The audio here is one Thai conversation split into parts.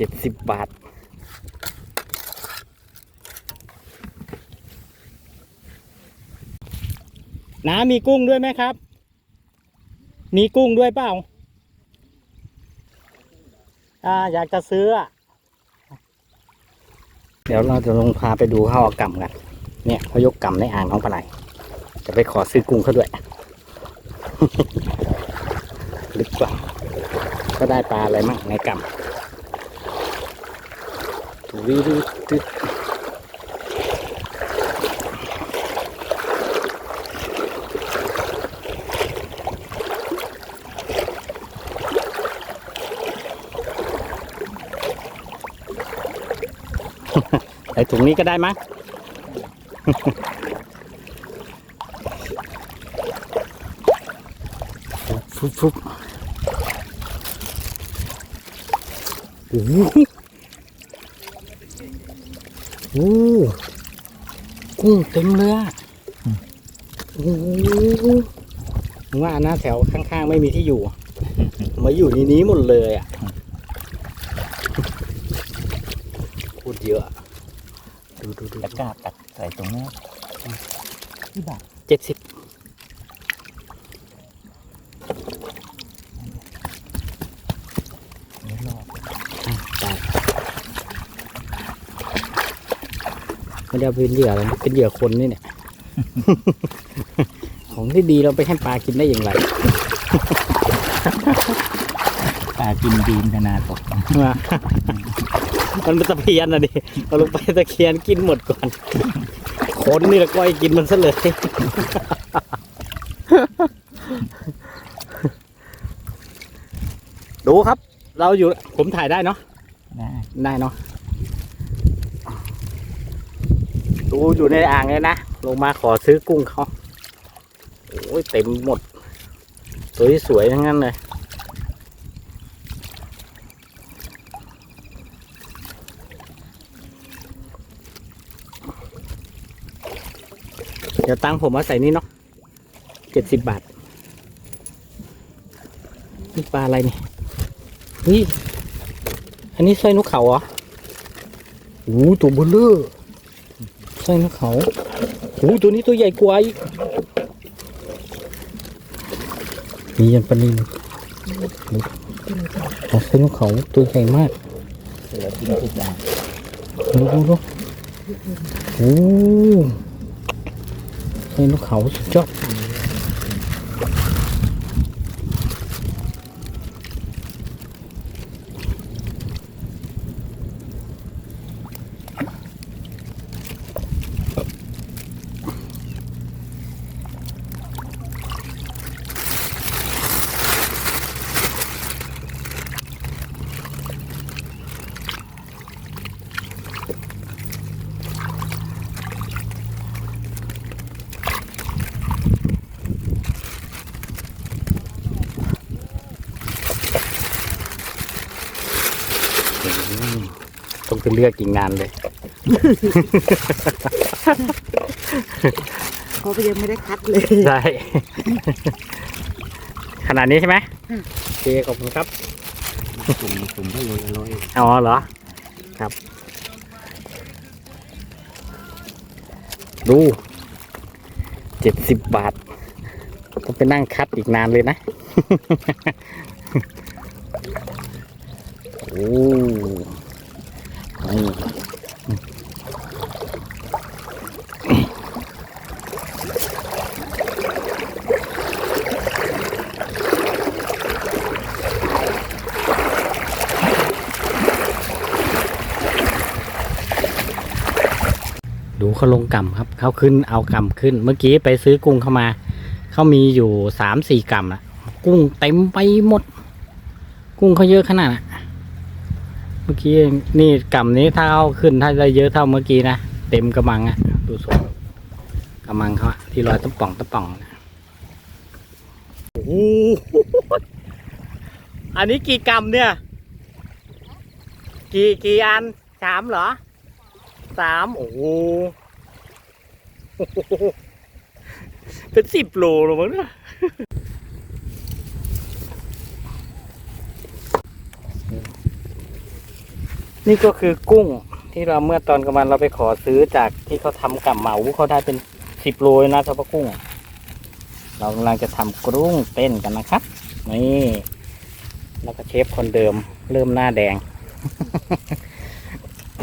จ็ดสิบบาท น้ามีกุ้งด้วยไหมครับ มีกุ้งด้วยเปล่า อ่า อยากจะซื้อ เดี๋ยวเราจะลงพาไปดูข้าวเอากำกัน เนี่ยเขายกกำในอ่างน้องปลาไหลจะไปขอซื้อกุ้งเขาด้วย ลึกกว่า ก็ได้ปลาอะไรมั่งในกำ ดูดิดูดิไอถุงนี้ก็ได้มั้งฟุบฟุบโอ้ โหโอ้โหกุ้งเต็มเลยอะโอ้โหผมว่านะแถวข้างๆไม่มีที่อยู่ มาอยู่ในนี้หมดเลยอะพูดเยอะ ดูดูดูตะกร้าตัดใส่ตรงนี้ที่บาทเจ็ดสิบ ไม่รอด ได้ ไม่ได้เอาเป็นเหยื่อเลยนะเป็นเหยื่อคนนี่เนี่ย ของที่ดีเราไปให้ปลากินได้อย่างไรปลากินดีนขนาดตกมันเป็นตะเพียนนะดิเอาลงไปตะเคียนกินหมดก่อนคนนี่ละก้อยกินมันซะเลยดูครับ เราอยู่ผมถ่ายได้เนาะได้ได้เนาะ ดูอยู่ในอ่างเลยนะ ลงมาขอซื้อกุ้งเขาโอ้ยเต็มหมด ตัวที่สวยทั้งนั้นเลยเดี๋ยวตั้งผมมาใส่นี่เนาะเจ็ดสิบบาท นี่ปลาอะไรนี่เฮ้ยอันนี้สร้อยนกเขาเหรอโอ้ตัวเบลเลอร์ ส้นกเขาโอ้โหตัวนี้ตัวใหญ่กว่าอีกมียันปนินเอาสร้อยนกเขาตัวใหญ่มากดูดูดูโอ้สร้อยนกเขาสุดยอด ต้องไปเลือกกินงานเลย เขาก็ยังไม่ได้คัดเลย ใช่ ขนาดนี้ใช่ไหมโอเคขอบคุณครับกลุ่มกลุ่มก็ลอยลอยอ๋อเหรอ ครับ ดูเจ็ดสิบบาท ต้องไปนั่งคัดอีกนานเลยนะ โอ้ นี่ดูเขาลงกำครับเขาขึ้นเอากำขึ้น เมื่อกี้ไปซื้อกุ้งเข้ามา เขามีอยู่สามสี่กำอะกุ้งเต็มไปหมด กุ้งเขาเยอะขนาดน่ะ มื่อกี้นี่กำนี้ถ้าเอาขึ้นถ้าได้เยอะเท่าเมื่อกี้นะเต็มกระมังอะดูสงกระมังเขาที่ลอยตะป่องตะป่องนะโอ้โหอันนี้กี่กำเนี่ย กี่กี่อันสามเหรอสามโอ้โหเป็นสิบโลหรอมั้งเนี่ย นี่ก็คือกุ้งที่เราเมื่อตอนกลางวันเราไปขอซื้อจากที่เขาทำกับเหมาเขาได้เป็นสิบโลยนะเฉพาะกุ้ง เรากำลังจะทำกรุ้งเต้นกันนะครับ นี่แล้วก็เชฟคนเดิมเริ่มหน้าแดง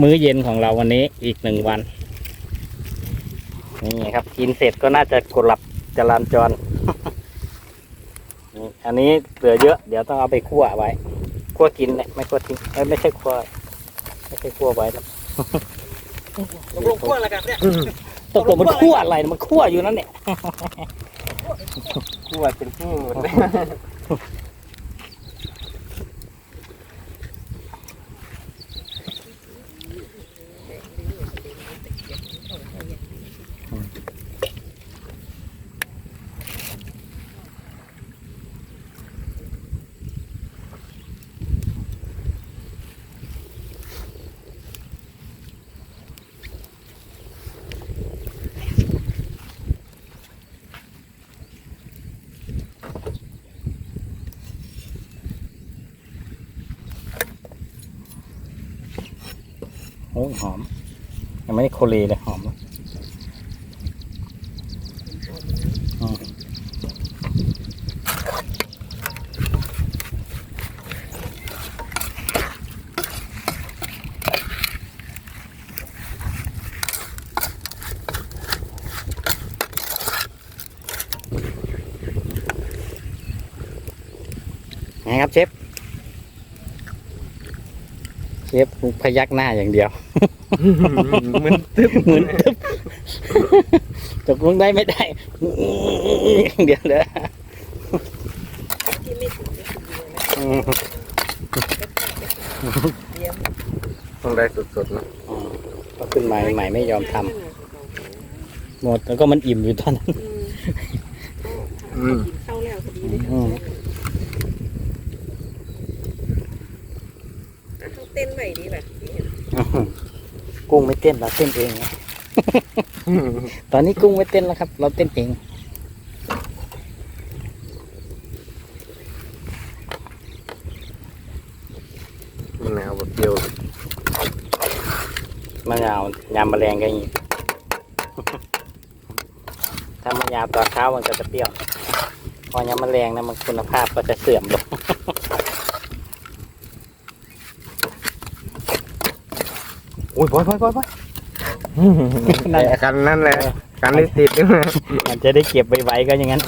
มื้อเย็นของเราวันนี้อีกหนึ่งวัน นี่ครับ กินเสร็จก็น่าจะกลับจรานจรนี่อันนี้เหลือเยอะ เดี๋ยวต้องเอาไปคั่วไว้ คั่วกินเนี่ยไม่คั่วทิ้งไม่ใช่คั่ว ไม่ใช่คั่วไว้แล้วลงขั้วแล้วกันเนี่ยตกลงมันคั่วอะไรมันคั่วอยู่นั่นเนี่ยขั้วเป็นที่หมดเลย หอม ยังไม่ได้โคเลเลยหอมเลยอืมไงครับเชฟ เชฟพยักหน้าอย่างเดียว เหมือนตึ๊บเหมือนตึ๊บตกลงได้ไม่ได้เดี๋ยวเดี๋ยวที่ไม่ถึงก็คือเดียวนะอืมเยี่ยมต้องได้สดๆนะก็ขึ้นมาใหม่ไม่ยอมทำหมดแล้วก็มันอิ่มอยู่ตอนนั้นอืมกินข้าวแล้วพอดีเลย อืม ต้องเต้นใหม่ดีแบบนี้ กุ้งไม่เต้นเราเต้นเองนะ ตอนนี้กุ้งไม่เต้นแล้วครับ เราเต้นเองมะนาวแบบเดียวมะนาวยำแมลงก็อย่างนี้ ถ้ามะนาวตอนเช้ามันก็จะเปรี้ยว พอยำแมลงนะมันคุณภาพก็จะเสื่อมลง อุ้ยบอยบอยบอยบอยนั่นแหละกันนั่นแหละกันที่ติดด้วยมันจะได้เก็บไว้ๆก็อย่างนั้น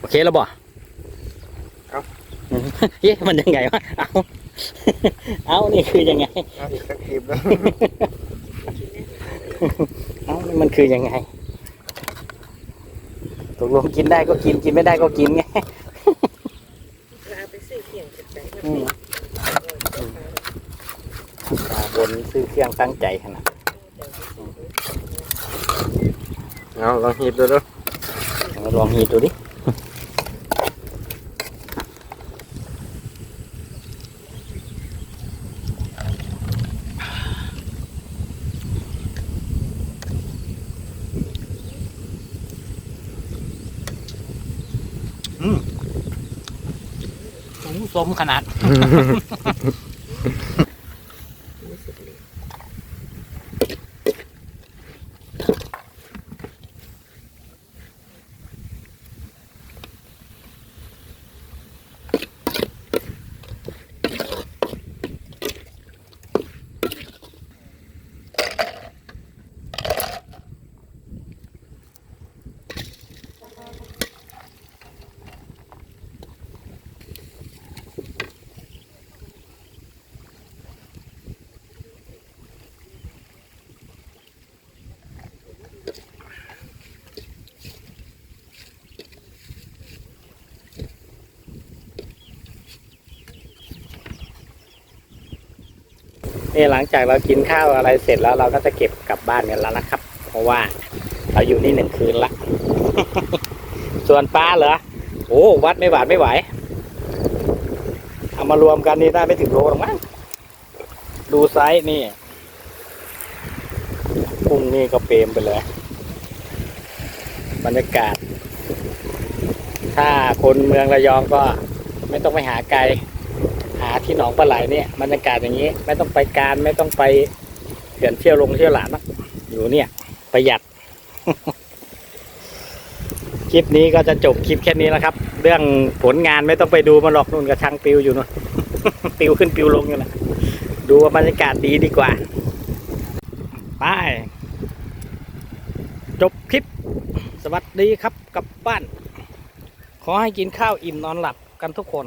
โอเคแล้วบ่เอาเย้มันยังไงวะเอาเอานี่คือยังไงเอาอีกสักคลิปแล้วเอานี่มันคือยังไงต กลงกินได้ก็กินกินไม่ได้ก็กินไงเราไปซื้อเขียงจากไหนมาอืมตาบนซื้อเครื่องตั้งใจขนาดเอาลองหีบดูดูลองหีดดูดิ สมขนาด นี่หลังจากเรากินข้าวอะไรเสร็จแล้วเราก็จะเก็บกลับบ้านกันแล้วนะครับ เพราะว่าเราอยู่นี่หนึ่งคืนละ ส่วนปลาเหรอโอ้วัดไม่หวาดไม่ไหว เอามารวมกันนี่ได้ไม่ถึงโลหรอกมั้งดูไซส์นี่กุ้งนี่ก็เปรมไปเลย บรรยากาศ ถ้าคนเมืองระยองก็ไม่ต้องไปหาไกล ที่หนองปลาไหลเนี่ยบรรยากาศอย่างนี้ ไม่ต้องไปการไม่ต้องไปเขื่อนเที่ยวลงเที่ยวหลานนะอยู่เนี่ย ประหยัด คลิปนี้ก็จะจบคลิปแค่นี้แล้วครับ เรื่องผลงานไม่ต้องไปดูมันหรอกนู่นกระชังปิวอยู่นู่นปิวขึ้นปิวลงอยู่นะดูว่าบรรยากาศดีดีกว่าไปจบคลิป สวัสดีครับกลับบ้าน ขอให้กินข้าวอิ่มนอนหลับกันทุกคน